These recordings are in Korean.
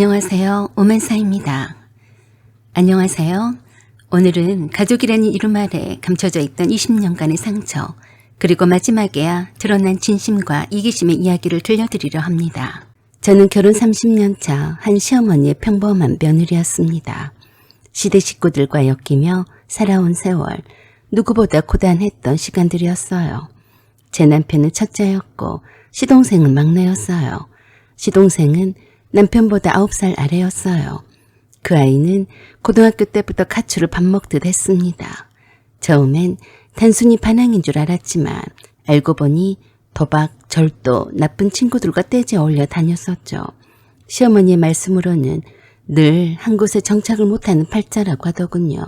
안녕하세요. 오만사입니다. 안녕하세요. 오늘은 가족이라는 이름 아래 감춰져 있던 20년간의 상처, 그리고 마지막에야 드러난 진심과 이기심의 이야기를 들려드리려 합니다. 저는 결혼 30년 차 한 시어머니의 평범한 며느리였습니다. 시대 식구들과 엮이며 살아온 세월, 누구보다 고단했던 시간들이었어요. 제 남편은 첫째였고 시동생은 막내였어요. 시동생은 남편보다 9살 아래였어요. 그 아이는 고등학교 때부터 가출을 밥 먹듯 했습니다. 처음엔 단순히 반항인 줄 알았지만 알고 보니 도박, 절도, 나쁜 친구들과 떼지 어울려 다녔었죠. 시어머니의 말씀으로는 늘 한 곳에 정착을 못하는 팔자라고 하더군요.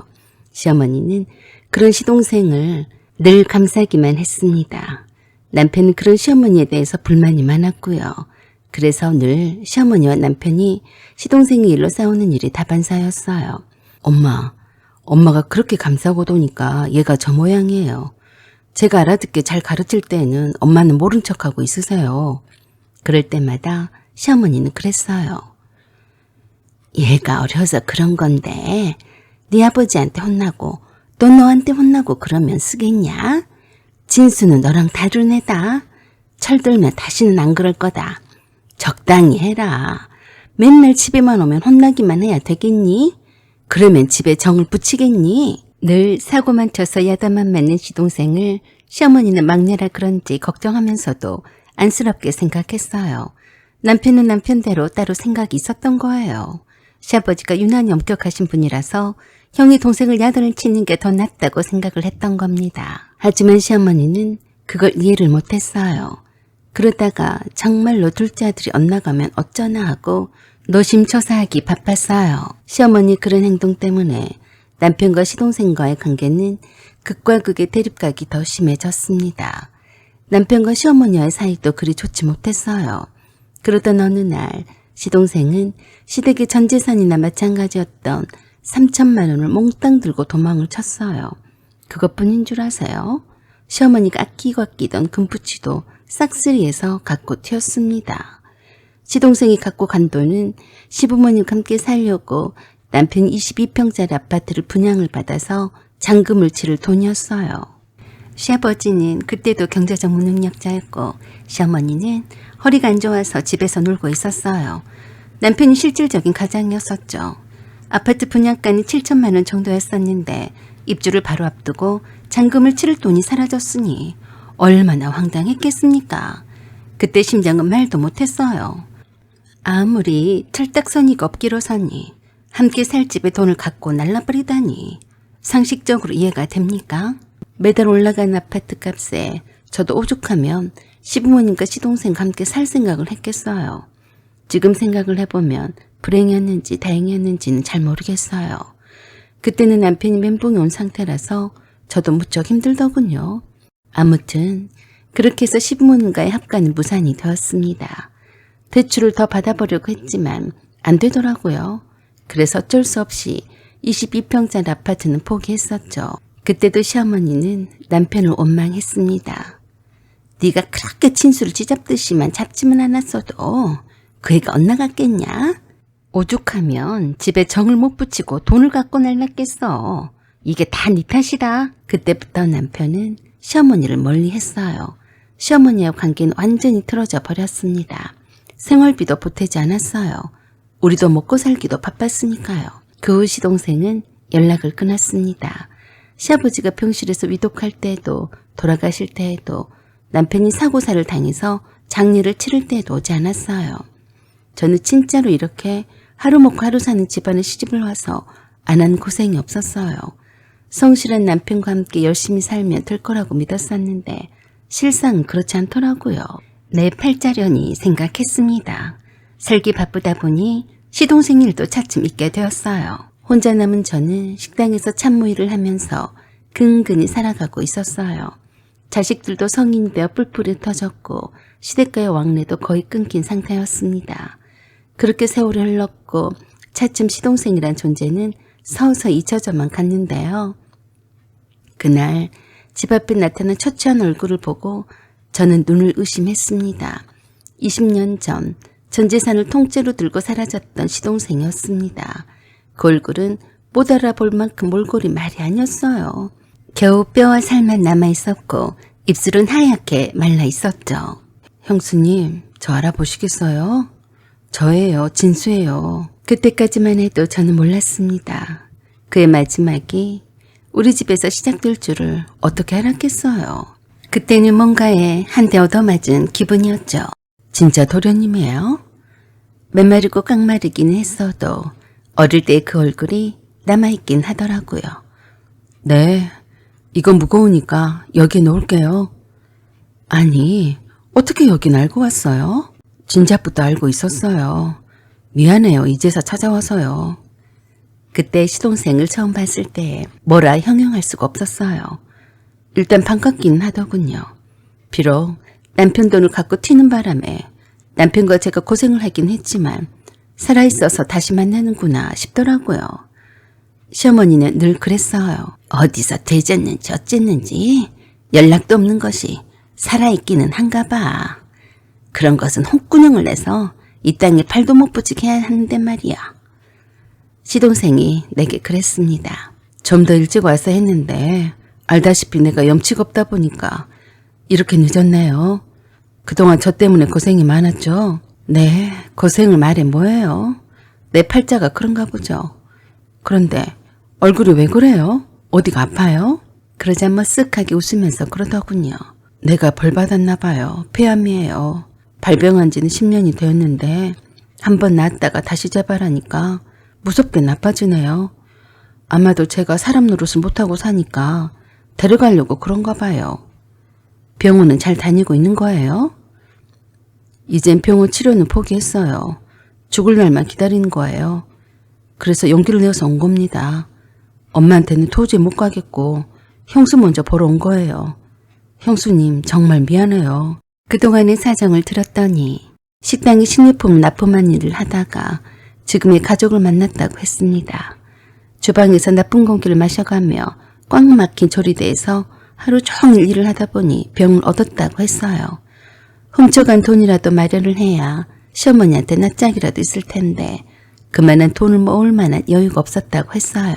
시어머니는 그런 시동생을 늘 감싸기만 했습니다. 남편은 그런 시어머니에 대해서 불만이 많았고요. 그래서 늘 시어머니와 남편이 시동생의 일로 싸우는 일이 다반사였어요. 엄마, 엄마가 그렇게 감싸고 도니까 얘가 저 모양이에요. 제가 알아듣게 잘 가르칠 때에는 엄마는 모른 척하고 있으세요. 그럴 때마다 시어머니는 그랬어요. 얘가 어려서 그런 건데 네 아버지한테 혼나고 또 너한테 혼나고 그러면 쓰겠냐? 진수는 너랑 다른 애다. 철들면 다시는 안 그럴 거다. 적당히 해라. 맨날 집에만 오면 혼나기만 해야 되겠니? 그러면 집에 정을 붙이겠니? 늘 사고만 쳐서 야단만 맞는 시동생을 시어머니는 막내라 그런지 걱정하면서도 안쓰럽게 생각했어요. 남편은 남편대로 따로 생각이 있었던 거예요. 시아버지가 유난히 엄격하신 분이라서 형이 동생을 야단을 치는 게 더 낫다고 생각을 했던 겁니다. 하지만 시어머니는 그걸 이해를 못했어요. 그러다가 정말로 둘째 아들이 엇나가면 어쩌나 하고 노심초사하기 바빴어요. 시어머니 그런 행동 때문에 남편과 시동생과의 관계는 극과 극의 대립각이 더 심해졌습니다. 남편과 시어머니와의 사이도 그리 좋지 못했어요. 그러던 어느 날 시동생은 시댁의 전 재산이나 마찬가지였던 3천만 원을 몽땅 들고 도망을 쳤어요. 그것뿐인 줄 아세요? 시어머니가 아끼고 아끼던 금붙이도 싹쓸이해서 갖고 튀었습니다. 시동생이 갖고 간 돈은 시부모님과 함께 살려고 남편 22평짜리 아파트를 분양을 받아서 잔금을 치를 돈이었어요. 시아버지는 그때도 경제적 무능력자였고 시어머니는 허리가 안 좋아서 집에서 놀고 있었어요. 남편이 실질적인 가장이었었죠. 아파트 분양가는 7천만 원 정도였었는데 입주를 바로 앞두고 잔금을 치를 돈이 사라졌으니 얼마나 황당했겠습니까? 그때 심장은 말도 못했어요. 아무리 철딱서니가 없기로서니 함께 살 집에 돈을 갖고 날라버리다니 상식적으로 이해가 됩니까? 매달 올라간 아파트 값에 저도 오죽하면 시부모님과 시동생과 함께 살 생각을 했겠어요. 지금 생각을 해보면 불행이었는지 다행이었는지는 잘 모르겠어요. 그때는 남편이 멘붕이 온 상태라서 저도 무척 힘들더군요. 아무튼 그렇게 해서 시부모님과의 합가는 무산이 되었습니다. 대출을 더 받아보려고 했지만 안 되더라고요. 그래서 어쩔 수 없이 22평짜리 아파트는 포기했었죠. 그때도 시어머니는 남편을 원망했습니다. 네가 그렇게 친수를 쥐잡듯이만 잡지만 않았어도 그 애가 엇나갔겠냐? 오죽하면 집에 정을 못 붙이고 돈을 갖고 날랐겠어. 이게 다 네 탓이다. 그때부터 남편은 시어머니를 멀리 했어요. 시어머니와 관계는 완전히 틀어져 버렸습니다. 생활비도 보태지 않았어요. 우리도 먹고 살기도 바빴으니까요. 그 후 시동생은 연락을 끊었습니다. 시아버지가 병실에서 위독할 때에도 돌아가실 때에도 남편이 사고사를 당해서 장례를 치를 때에도 오지 않았어요. 저는 진짜로 이렇게 하루 먹고 하루 사는 집안에 시집을 와서 안 한 고생이 없었어요. 성실한 남편과 함께 열심히 살면 될 거라고 믿었었는데 실상은 그렇지 않더라고요. 내 팔자련이 생각했습니다. 살기 바쁘다 보니 시동생 일도 차츰 있게 되었어요. 혼자 남은 저는 식당에서 참모 일을 하면서 근근히 살아가고 있었어요. 자식들도 성인이 되어 뿔뿔이 터졌고 시댁과의 왕래도 거의 끊긴 상태였습니다. 그렇게 세월이 흘렀고 차츰 시동생이란 존재는 서서히 잊혀져만 갔는데요. 그날 집 앞에 나타난 처치한 얼굴을 보고 저는 눈을 의심했습니다. 20년 전 전 재산을 통째로 들고 사라졌던 시동생이었습니다. 그 얼굴은 못 알아볼 만큼 몰골이 말이 아니었어요. 겨우 뼈와 살만 남아있었고 입술은 하얗게 말라 있었죠. 형수님, 저 알아보시겠어요? 저예요, 진수예요. 그때까지만 해도 저는 몰랐습니다. 그의 마지막이 우리 집에서 시작될 줄을 어떻게 알았겠어요. 그때는 뭔가에 한 대 얻어맞은 기분이었죠. 진짜 도련님이에요? 맨마르고 깡마르긴 했어도 어릴 때 그 얼굴이 남아있긴 하더라고요. 네, 이건 무거우니까 여기에 놓을게요. 아니, 어떻게 여긴 알고 왔어요? 진작부터 알고 있었어요. 미안해요, 이제서 찾아와서요. 그때 시동생을 처음 봤을 때 뭐라 형용할 수가 없었어요. 일단 반갑긴 하더군요. 비록 남편 돈을 갖고 튀는 바람에 남편과 제가 고생을 하긴 했지만 살아있어서 다시 만나는구나 싶더라고요. 시어머니는 늘 그랬어요. 어디서 되졌는지 어쨌는지 연락도 없는 것이 살아있기는 한가 봐. 그런 것은 홍군형을 내서 이 땅에 팔도 못 해야 하는데 말이야. 시동생이 내게 그랬습니다. 좀 더 일찍 와서 했는데 알다시피 내가 염치가 없다 보니까 이렇게 늦었네요. 그동안 저 때문에 고생이 많았죠? 네, 고생을 말해 뭐예요? 내 팔자가 그런가 보죠. 그런데 얼굴이 왜 그래요? 어디가 아파요? 그러자 머쓱하게 웃으면서 그러더군요. 내가 벌 받았나 봐요. 폐암이에요. 발병한 지는 10년이 되었는데 한 번 낫다가 다시 재발하니까 무섭게 나빠지네요. 아마도 제가 사람 노릇을 못하고 사니까 데려가려고 그런가 봐요. 병원은 잘 다니고 있는 거예요? 이젠 병원 치료는 포기했어요. 죽을 날만 기다리는 거예요. 그래서 용기를 내어서 온 겁니다. 엄마한테는 도저히 못 가겠고 형수 먼저 보러 온 거예요. 형수님 정말 미안해요. 그동안의 사정을 들었더니 식당에 식료품 납품한 일을 하다가 지금의 가족을 만났다고 했습니다. 주방에서 나쁜 공기를 마셔가며 꽉 막힌 조리대에서 하루 종일 일을 하다 보니 병을 얻었다고 했어요. 훔쳐간 돈이라도 마련을 해야 시어머니한테 낯짝이라도 있을 텐데 그만한 돈을 모을 만한 여유가 없었다고 했어요.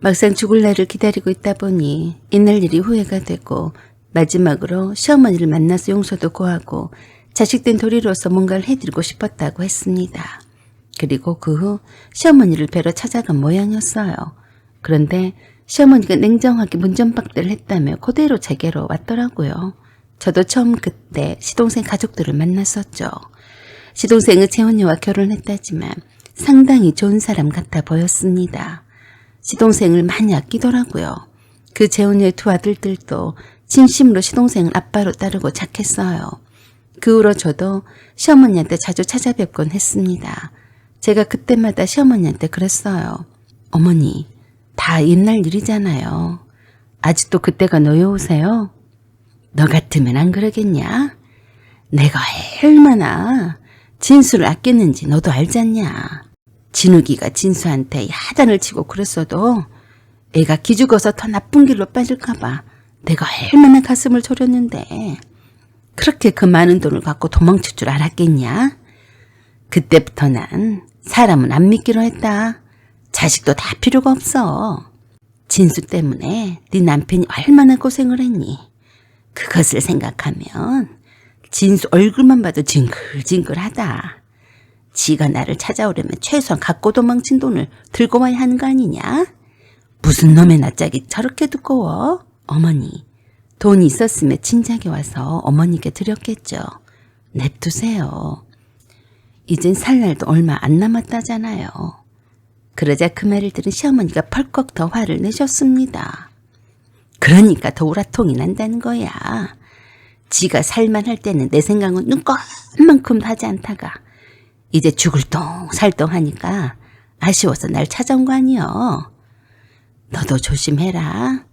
막상 죽을 날을 기다리고 있다 보니 이날 일이 후회가 되고 마지막으로 시어머니를 만나서 용서도 구하고 자식된 도리로서 뭔가를 해드리고 싶었다고 했습니다. 그리고 그 후 시어머니를 뵈러 찾아간 모양이었어요. 그런데 시어머니가 냉정하게 문전박대를 했다며 그대로 제게로 왔더라고요. 저도 처음 그때 시동생 가족들을 만났었죠. 시동생은 재훈이와 결혼했다지만 상당히 좋은 사람 같아 보였습니다. 시동생을 많이 아끼더라고요. 그 재훈이의 두 아들들도 진심으로 시동생을 아빠로 따르고 착했어요. 그 후로 저도 시어머니한테 자주 찾아뵙곤 했습니다. 제가 그때마다 시어머니한테 그랬어요. 어머니, 다 옛날 일이잖아요. 아직도 그때가 노여우세요? 너 같으면 안 그러겠냐? 내가 얼마나 진수를 아꼈는지 너도 알잖냐? 진욱이가 진수한테 야단을 치고 그랬어도 애가 기죽어서 더 나쁜 길로 빠질까봐 내가 얼마나 가슴을 졸였는데 그렇게 그 많은 돈을 갖고 도망칠 줄 알았겠냐? 그때부터 난 사람은 안 믿기로 했다. 자식도 다 필요가 없어. 진수 때문에 네 남편이 얼마나 고생을 했니? 그것을 생각하면 진수 얼굴만 봐도 징글징글하다. 지가 나를 찾아오려면 최소한 갖고 도망친 돈을 들고 와야 하는 거 아니냐? 무슨 놈의 낯짝이 저렇게 두꺼워? 어머니, 돈이 있었으면 진작에 와서 어머니께 드렸겠죠. 냅두세요. 이젠 살 날도 얼마 안 남았다잖아요. 그러자 그 말을 들은 시어머니가 펄컥 더 화를 내셨습니다. 그러니까 더 우라통이 난다는 거야. 지가 살만 할 때는 내 생각은 눈꼽만큼도 하지 않다가 이제 죽을 똥 살똥 하니까 아쉬워서 날 찾아온 거 아니여. 너도 조심해라.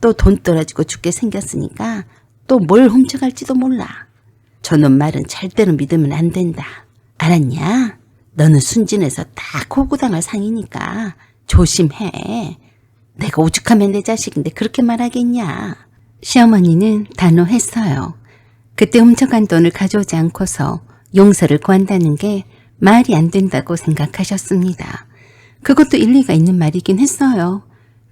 또 돈 떨어지고 죽게 생겼으니까 또 뭘 훔쳐갈지도 몰라. 저놈 말은 절대로 믿으면 안 된다. 알았냐? 너는 순진해서 다 고구당할 상이니까 조심해. 내가 오죽하면 내 자식인데 그렇게 말하겠냐. 시어머니는 단호했어요. 그때 훔쳐간 돈을 가져오지 않고서 용서를 구한다는 게 말이 안 된다고 생각하셨습니다. 그것도 일리가 있는 말이긴 했어요.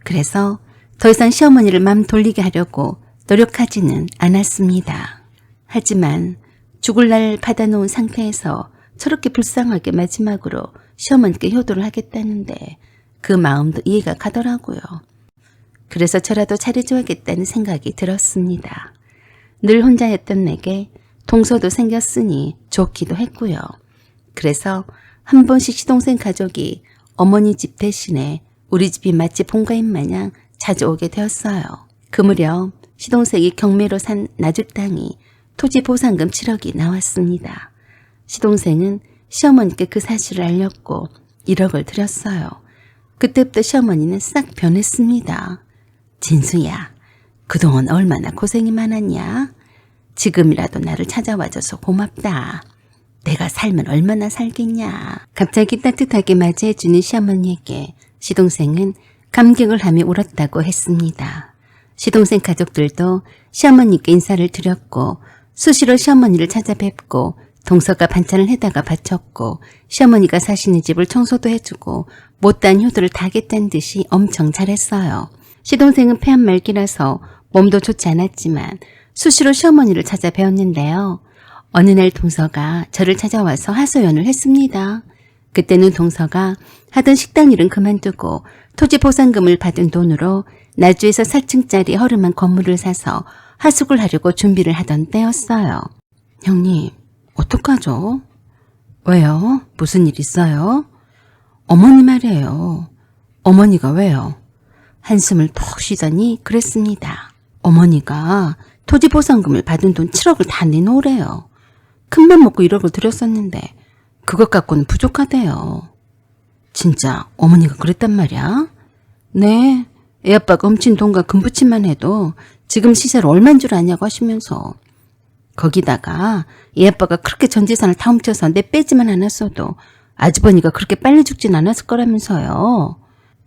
그래서 더 이상 시어머니를 맘 돌리게 하려고 노력하지는 않았습니다. 하지만 죽을 날 받아놓은 상태에서 저렇게 불쌍하게 마지막으로 시어머니께 효도를 하겠다는데 그 마음도 이해가 가더라고요. 그래서 저라도 잘해줘야겠다는 생각이 들었습니다. 늘 혼자였던 내게 동서도 생겼으니 좋기도 했고요. 그래서 한 번씩 시동생 가족이 어머니 집 대신에 우리 집이 마치 본가인 마냥 자주 오게 되었어요. 그 무렵 시동생이 경매로 산 나주 땅이 토지 보상금 7억이 나왔습니다. 시동생은 시어머니께 그 사실을 알렸고 1억을 드렸어요. 그때부터 시어머니는 싹 변했습니다. 진수야, 그동안 얼마나 고생이 많았냐? 지금이라도 나를 찾아와줘서 고맙다. 내가 살면 얼마나 살겠냐. 갑자기 따뜻하게 맞이해주는 시어머니에게 시동생은 감격을 하며 울었다고 했습니다. 시동생 가족들도 시어머니께 인사를 드렸고 수시로 시어머니를 찾아뵙고 동서가 반찬을 해다가 바쳤고 시어머니가 사시는 집을 청소도 해주고 못다한 효도를 다 하겠다는 듯이 엄청 잘했어요. 시동생은 폐암 말기라서 몸도 좋지 않았지만 수시로 시어머니를 찾아 배웠는데요. 어느 날 동서가 저를 찾아와서 하소연을 했습니다. 그때는 동서가 하던 식당 일은 그만두고 토지 보상금을 받은 돈으로 나주에서 4층짜리 허름한 건물을 사서 하숙을 하려고 준비를 하던 때였어요. 형님, 어떡하죠? 왜요? 무슨 일 있어요? 어머니 말이에요. 어머니가 왜요? 한숨을 푹 쉬더니 그랬습니다. 어머니가 토지 보상금을 받은 돈 7억을 다 내놓으래요. 큰맘 먹고 1억을 드렸었는데 그것 갖고는 부족하대요. 진짜 어머니가 그랬단 말이야? 네, 애 아빠가 훔친 돈과 금붙임만 해도 지금 시세를 얼만 줄 아냐고 하시면서 거기다가 애 아빠가 그렇게 전 재산을 다 훔쳐서 내 빼지만 않았어도 아주버니가 그렇게 빨리 죽진 않았을 거라면서요.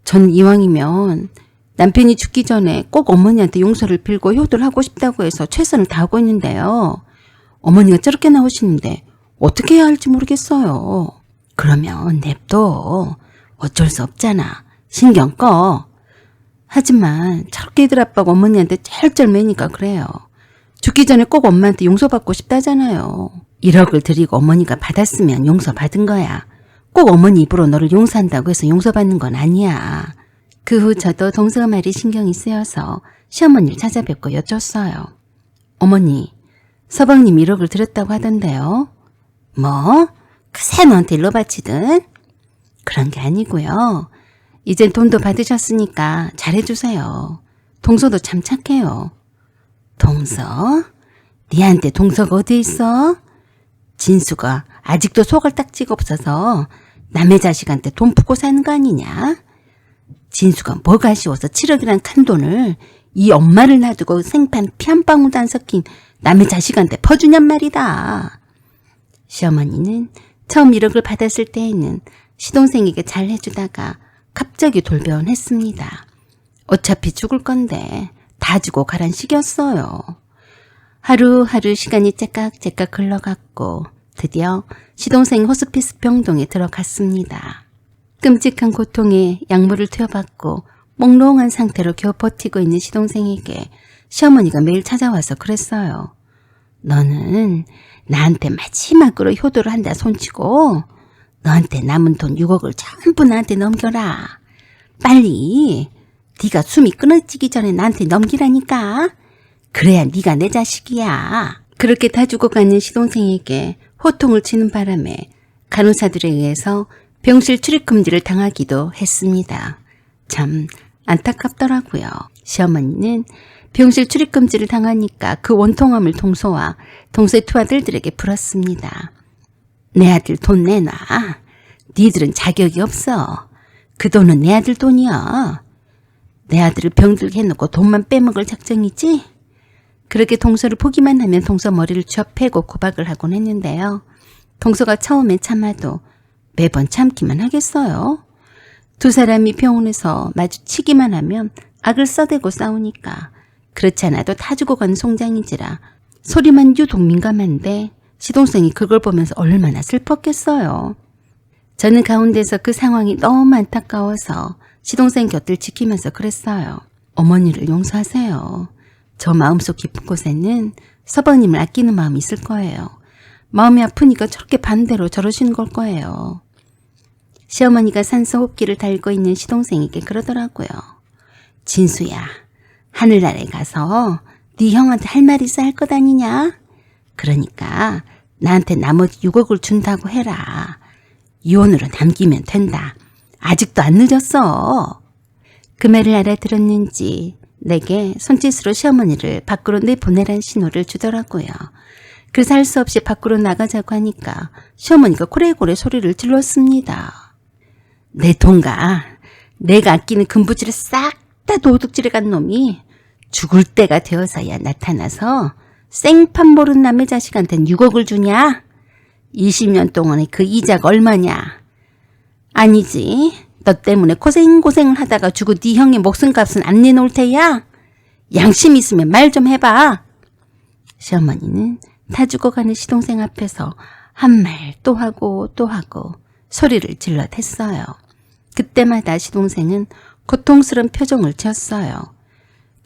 전 이왕이면 남편이 죽기 전에 꼭 어머니한테 용서를 빌고 효도를 하고 싶다고 해서 최선을 다하고 있는데요. 어머니가 저렇게 나오시는데 어떻게 해야 할지 모르겠어요. 그러면 냅둬. 어쩔 수 없잖아. 신경 꺼. 하지만 저렇게 애들 아빠가 어머니한테 쩔쩔 매니까 그래요. 죽기 전에 꼭 엄마한테 용서받고 싶다잖아요. 1억을 드리고 어머니가 받았으면 용서받은 거야. 꼭 어머니 입으로 너를 용서한다고 해서 용서받는 건 아니야. 그 후 저도 동서가 말이 신경이 쓰여서 시어머니를 찾아뵙고 여쭸어요. 어머니, 서방님 1억을 드렸다고 하던데요. 뭐? 그새 너한테 일로 바치든? 그런 게 아니고요. 이젠 돈도 받으셨으니까 잘해주세요. 동서도 참 착해요. 동서? 니한테 동서가 어디 있어? 진수가 아직도 소갈딱지가 없어서 남의 자식한테 돈 푸고 사는 거 아니냐? 진수가 뭐가 아쉬워서 7억이란 큰 돈을 이 엄마를 놔두고 생판 피 한 방울도 안 섞인 남의 자식한테 퍼주냔 말이다. 시어머니는 처음 1억을 받았을 때에는 시동생에게 잘 해주다가 갑자기 돌변했습니다. 어차피 죽을 건데 다 주고 가란 식이었어요. 하루하루 시간이 째깍째깍 흘러갔고 드디어 시동생 호스피스 병동에 들어갔습니다. 끔찍한 고통에 약물을 투여받고 몽롱한 상태로 겨우 버티고 있는 시동생에게 시어머니가 매일 찾아와서 그랬어요. 너는 나한테 마지막으로 효도를 한다 손치고 너한테 남은 돈 6억을 전부 나한테 넘겨라. 빨리 네가 숨이 끊어지기 전에 나한테 넘기라니까. 그래야 네가 내 자식이야. 그렇게 다 죽어가는 시동생에게 호통을 치는 바람에 간호사들에 의해서 병실 출입 금지를 당하기도 했습니다. 참 안타깝더라고요. 시어머니는 병실 출입 금지를 당하니까 그 원통함을 동서와 동서의 두 아들들에게 풀었습니다. 내 아들 돈 내놔. 니들은 자격이 없어. 그 돈은 내 아들 돈이야. 내 아들을 병들게 해놓고 돈만 빼먹을 작정이지? 그렇게 동서를 보기만 하면 동서 머리를 쥐어 패고 구박을 하곤 했는데요. 동서가 처음에 참아도 매번 참기만 하겠어요. 두 사람이 병원에서 마주치기만 하면 악을 써대고 싸우니까 그렇지 않아도 타 주고 가는 송장인지라 소리만 유독 민감한데 시동생이 그걸 보면서 얼마나 슬펐겠어요. 저는 가운데서 그 상황이 너무 안타까워서 시동생 곁을 지키면서 그랬어요. 어머니를 용서하세요. 저 마음속 깊은 곳에는 서방님을 아끼는 마음이 있을 거예요. 마음이 아프니까 저렇게 반대로 저러시는 걸 거예요. 시어머니가 산소 호흡기를 달고 있는 시동생에게 그러더라고요. 진수야, 하늘나라에 가서 네 형한테 할 말 있어 할 것 아니냐? 그러니까 나한테 나머지 6억을 준다고 해라. 이혼으로 남기면 된다. 아직도 안 늦었어. 그 말을 알아들었는지 내게 손짓으로 시어머니를 밖으로 내보내란 신호를 주더라고요. 그래서 할 수 없이 밖으로 나가자고 하니까 시어머니가 고래고래 소리를 질렀습니다. 내 동가 내가 아끼는 금부지를 싹 다 도둑질해 간 놈이 죽을 때가 되어서야 나타나서 생판 모르는 남의 자식한텐 6억을 주냐? 20년 동안의 그 이자가 얼마냐? 아니지. 너 때문에 고생고생을 하다가 죽은 네 형의 목숨값은 안 내놓을 테야. 양심 있으면 말 좀 해봐. 시어머니는 다 죽어가는 시동생 앞에서 한 말 또 하고 또 하고 소리를 질러댔어요. 그때마다 시동생은 고통스러운 표정을 지었어요.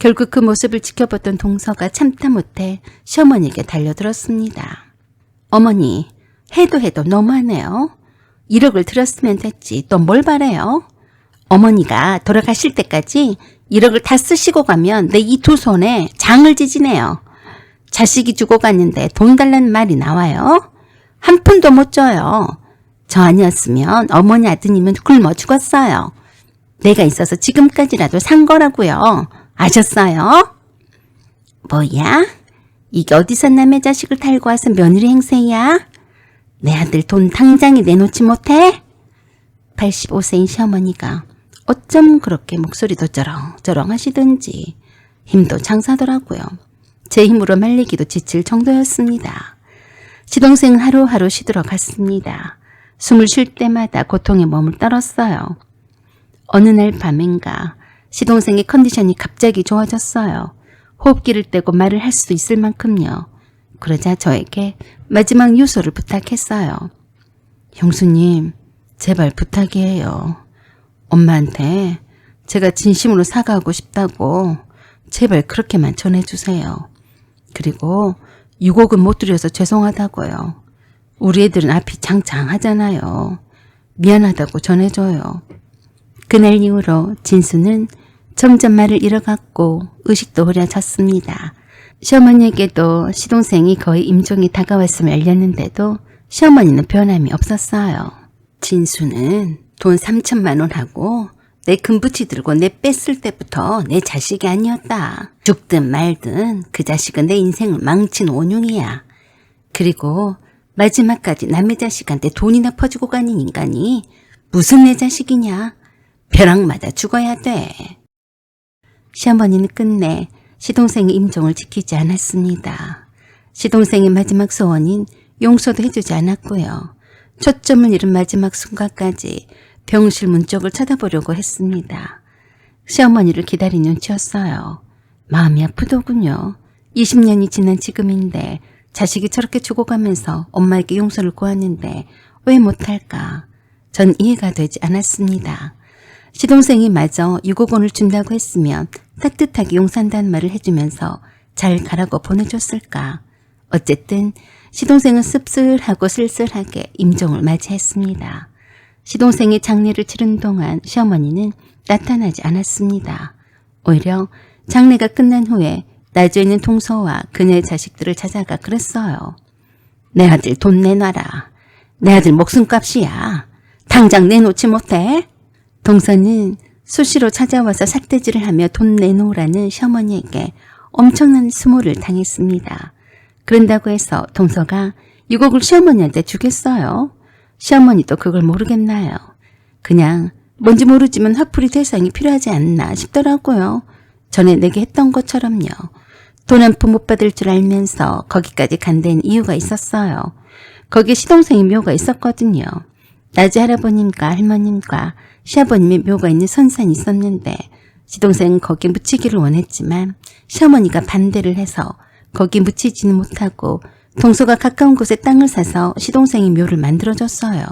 결국 그 모습을 지켜봤던 동서가 참다 못해 시어머니에게 달려들었습니다. 어머니, 해도 해도 너무하네요. 1억을 들었으면 됐지. 또 뭘 바래요? 어머니가 돌아가실 때까지 1억을 다 쓰시고 가면 내 이 두 손에 장을 지지네요. 자식이 주고 갔는데 돈 달라는 말이 나와요? 한 푼도 못 줘요. 저 아니었으면 어머니 아드님은 굶어 죽었어요. 내가 있어서 지금까지라도 산 거라고요. 아셨어요? 뭐야? 이게 어디서 남의 자식을 달고 와서 며느리 행세야? 내 아들 돈 당장에 내놓지 못해? 85세인 시어머니가 어쩜 그렇게 목소리도 쩌렁쩌렁 하시든지 힘도 장사더라고요. 제 힘으로 말리기도 지칠 정도였습니다. 시동생은 하루하루 시들어 갔습니다. 숨을 쉴 때마다 고통에 몸을 떨었어요. 어느 날 밤인가 시동생의 컨디션이 갑자기 좋아졌어요. 호흡기를 떼고 말을 할 수 있을 만큼요. 그러자 저에게 마지막 유서를 부탁했어요. 형수님, 제발 부탁이에요. 엄마한테 제가 진심으로 사과하고 싶다고 제발 그렇게만 전해주세요. 그리고 유곡은 못 드려서 죄송하다고요. 우리 애들은 앞이 장장하잖아요. 미안하다고 전해줘요. 그날 이후로 진수는 점점 말을 잃어갔고 의식도 흐려졌습니다. 시어머니에게도 시동생이 거의 임종이 다가왔음을 알렸는데도 시어머니는 변함이 없었어요. 진수는 돈 3천만 원하고 내 금붙이 들고 내 뺐을 때부터 내 자식이 아니었다. 죽든 말든 그 자식은 내 인생을 망친 온흉이야. 그리고 마지막까지 남의 자식한테 돈이나 퍼주고 가는 인간이 무슨 내 자식이냐? 벼락마다 죽어야 돼. 시어머니는 끝내 시동생의 임종을 지키지 않았습니다. 시동생의 마지막 소원인 용서도 해주지 않았고요. 초점을 잃은 마지막 순간까지 병실 문 쪽을 쳐다보려고 했습니다. 시어머니를 기다린 눈치였어요. 마음이 아프더군요. 20년이 지난 지금인데 자식이 저렇게 죽어가면서 엄마에게 용서를 구하는데 왜 못할까? 전 이해가 되지 않았습니다. 시동생이 마저 6억 원을 준다고 했으면 따뜻하게 용서한다는 말을 해주면서 잘 가라고 보내줬을까. 어쨌든 시동생은 씁쓸하고 쓸쓸하게 임종을 맞이했습니다. 시동생이 장례를 치른 동안 시어머니는 나타나지 않았습니다. 오히려 장례가 끝난 후에 나주에 있는 동서와 그녀의 자식들을 찾아가 그랬어요. 내 아들 돈 내놔라. 내 아들 목숨값이야. 당장 내놓지 못해? 동서는 수시로 찾아와서 삿대질을 하며 돈 내놓으라는 시어머니에게 엄청난 수모를 당했습니다. 그런다고 해서 동서가 6억을 시어머니한테 주겠어요. 시어머니도 그걸 모르겠나요. 그냥 뭔지 모르지만 화풀이 대상이 필요하지 않나 싶더라고요. 전에 내게 했던 것처럼요. 돈 한 푼 못 받을 줄 알면서 거기까지 간 데는 이유가 있었어요. 거기에 시동생의 묘가 있었거든요. 나지 할아버님과 할머님과 시아버님의 묘가 있는 선산이 있었는데 시동생은 거기에 묻히기를 원했지만 시어머니가 반대를 해서 거기 묻히지는 못하고 동서가 가까운 곳에 땅을 사서 시동생이 묘를 만들어줬어요.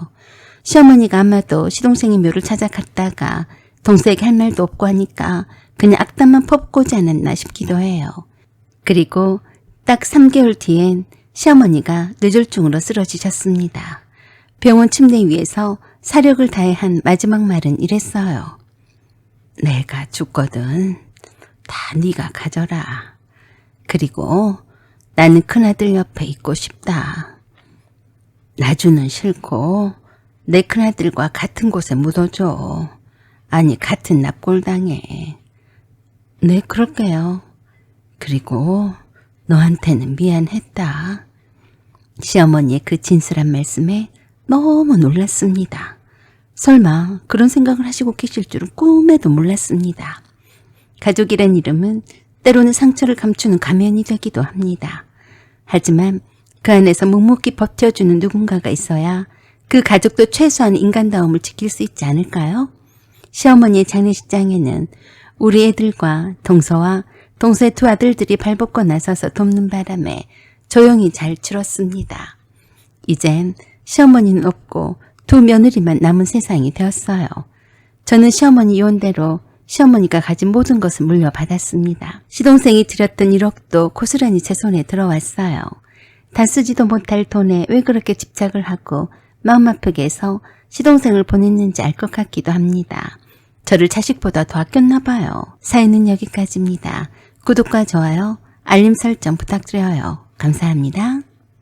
시어머니가 아마도 시동생이 묘를 찾아갔다가 동서에게 할 말도 없고 하니까 그냥 악담만 퍼붓고지 않았나 싶기도 해요. 그리고 딱 3개월 뒤엔 시어머니가 뇌졸중으로 쓰러지셨습니다. 병원 침대 위에서 사력을 다해 한 마지막 말은 이랬어요. 내가 죽거든. 다 네가 가져라. 그리고 나는 큰아들 옆에 있고 싶다. 나주는 싫고 내 큰아들과 같은 곳에 묻어줘. 아니 같은 납골당에. 네 그럴게요. 그리고 너한테는 미안했다. 시어머니의 그 진솔한 말씀에 너무 놀랐습니다. 설마 그런 생각을 하시고 계실 줄은 꿈에도 몰랐습니다. 가족이란 이름은 때로는 상처를 감추는 가면이 되기도 합니다. 하지만 그 안에서 묵묵히 버텨주는 누군가가 있어야 그 가족도 최소한 인간다움을 지킬 수 있지 않을까요? 시어머니의 장례식장에는 우리 애들과 동서와 동서의 두 아들들이 발벗고 나서서 돕는 바람에 조용히 잘 치렀습니다. 이젠 시어머니는 없고 두 며느리만 남은 세상이 되었어요. 저는 시어머니 이혼대로 시어머니가 가진 모든 것을 물려받았습니다. 시동생이 들였던 1억도 고스란히 제 손에 들어왔어요. 다 쓰지도 못할 돈에 왜 그렇게 집착을 하고 마음 아프게 해서 시동생을 보냈는지 알 것 같기도 합니다. 저를 자식보다 더 아꼈나 봐요. 사연은 여기까지입니다. 구독과 좋아요, 알림 설정 부탁드려요. 감사합니다.